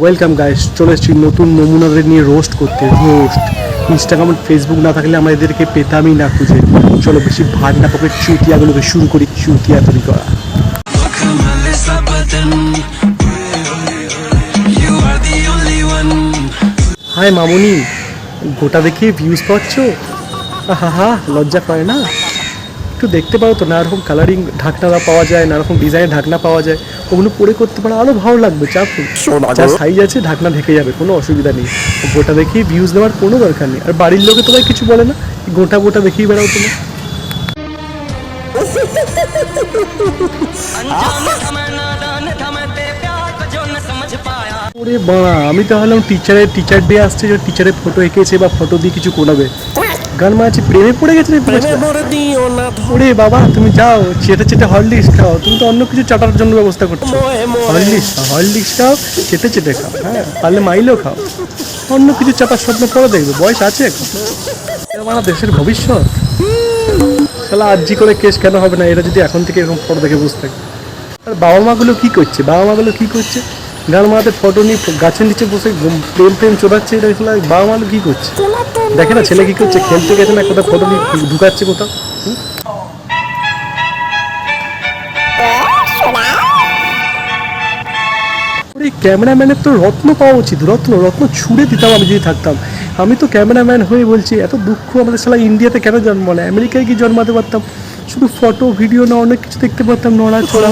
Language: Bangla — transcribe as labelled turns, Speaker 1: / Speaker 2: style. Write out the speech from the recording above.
Speaker 1: ওয়েলকাম গাইস চলে এসেছি নতুন নমুনাদের নিয়ে রোস্ট করতে। রোস্ট ইনস্টাগ্রাম ফেসবুক না থাকলে আমরা এদেরকে পেতামই না খুঁজে। চলো বেশি ভাগ না পকেট চুতিয়াগুলোকে শুরু করি। চুতিয়া তৈরি করা। হাই মামুনি। গোটা দেখে ভিউজ পাচ্ছ? হা হা লজ্জা পায় না? একটু দেখতে পারো তো না রকম কালারিং ঢাকনা পাওয়া যায় না রকম ডিজাইনের ঢাকনা পাওয়া যায়। ওগুলো পরে করতে পারো আরও ভালো লাগবে চাপ যা সাইজ আছে ঢাকনা ঢেকে যাবে কোনো অসুবিধা নেই। গোটা দেখেই ভিউজ দেওয়ার কোনো দরকার নেই। আর বাড়ির লোকে তোমায় কিছু বলে না? গোটা গোটা দেখেই বেড়াও তুমি। ওরে বাড়া আমি তো ভাবলাম টিচারের টিচার ডে আসছে যে টিচারের ফটো এঁকেছে বা ফটো দিয়ে কিছু করাবে। গান মারাচ্ছি প্রেমে পড়ে গেছে রে ওরে বাবা তুমি যাও চেটে চেটে হরলিক্স খাও। তুমি তো অন্য কিছু চাটার জন্য ব্যবস্থা করছ। হরলিক্স হরলিক্স খাও চেটে চেটে খাও হ্যাঁ? পারলে মাইলেও খাও। অন্য কিছু চাপার স্বপ্ন পরে দেখবে বয়স আছে এখন। আমার দেশের ভবিষ্যৎ। শালা আর্জি করে কেস কেন হবে না এরা যদি এখন থেকে এরকম ফটো দেখে বুঝতে আর বাবা মাগুলো কি করছে? বাবা মাগুলো কি করছে? গান মারাতে ফটো নিয়ে গাছের নিচে বসে প্রেম প্রেম চোদাচ্ছে, এটা শালা বাবা মাগুলো কি করছে? দেখে না, ছেলে কি করছে? খেলতে গেছে না, কোথাও ফটো নিয়ে ঢুকাচ্ছে কোথাও? ওরে ক্যামেরাম্যানের তো রত্ন পাওয়া উচিত, রত্ন রত্ন ছুঁড়ে দিতাম আমি যদি থাকতাম। আমি তো ক্যামেরাম্যান হয়ে বলছি, এত দুঃখ আমাদের সালা ইন্ডিয়াতে কেন জন্ম না আমেরিকায় কি জন্মাতে পারতাম। শুধু ফটো ভিডিও না, অনেক কিছু দেখতে পারতাম নড়া নড়াচড়া।